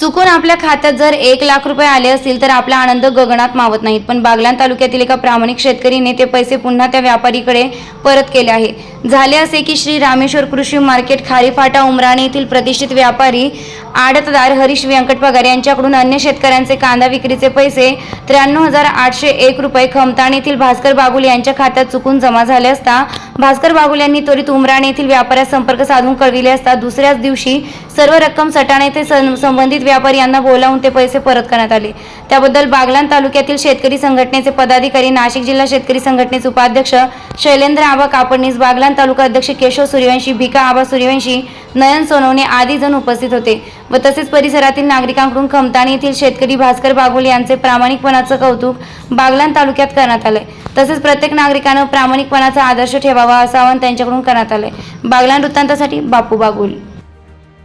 चुकून आपल्या खात्यात जर एक लाख रुपये आले असतील तर आपला आनंद गगनात मावत नाहीत. पण बागलान तालुक्यातील एका प्रामाणिक शेतकरीने ते पैसे पुन्हा त्या व्यापारीकडे परत केले आहे. झाले असे की श्री रामेश्वर कृषी मार्केट खारीफाटा उमराणे येथील प्रतिष्ठित व्यापारी आडतदार हरीश व्यंकट पगार यांच्याकडून अन्य शेतकऱ्यांचे कांदा विक्रीचे पैसे त्र्याण्णव हजार आठशे एक रुपये खमताण येथील भास्कर बागुल यांच्या खात्यात चुकून जमा झाले असता भास्कर बागुल यांनी त्वरित उमराणे येथील व्यापाऱ्यास संपर्क साधून कळविले असता दुसऱ्याच दिवशी सर्व रक्कम सटाणे ते सं- संबंधित व्यापारी यांना बोलावून ते पैसे परत करण्यात आले. त्याबद्दल बागलाण तालुक्यातील शेतकरी संघटनेचे पदाधिकारी नाशिक जिल्हा शेतकरी संघटनेचे उपाध्यक्ष शैलेंद्र आबा कापडणीस बागलाण तालुका अध्यक्ष केशव सूर्यवंशी भिका आबा सूर्यवंशी नयन सोनवणे आदी जण उपस्थित होते व तसेच परिसरातील नागरिकांकडून खमताणी येथील शेतकरी भास्कर बागुल यांचे प्रामाणिकपणाचं कौतुक बागलाण तालुक्यात करण्यात आलंय. तसेच प्रत्येक नागरिकानं प्रामाणिकपणाचा आदर्श ठेवावा असं आवाहन त्यांच्याकडून करण्यात आलंय. बागलाण वृत्तांतासाठी बापू बागुल.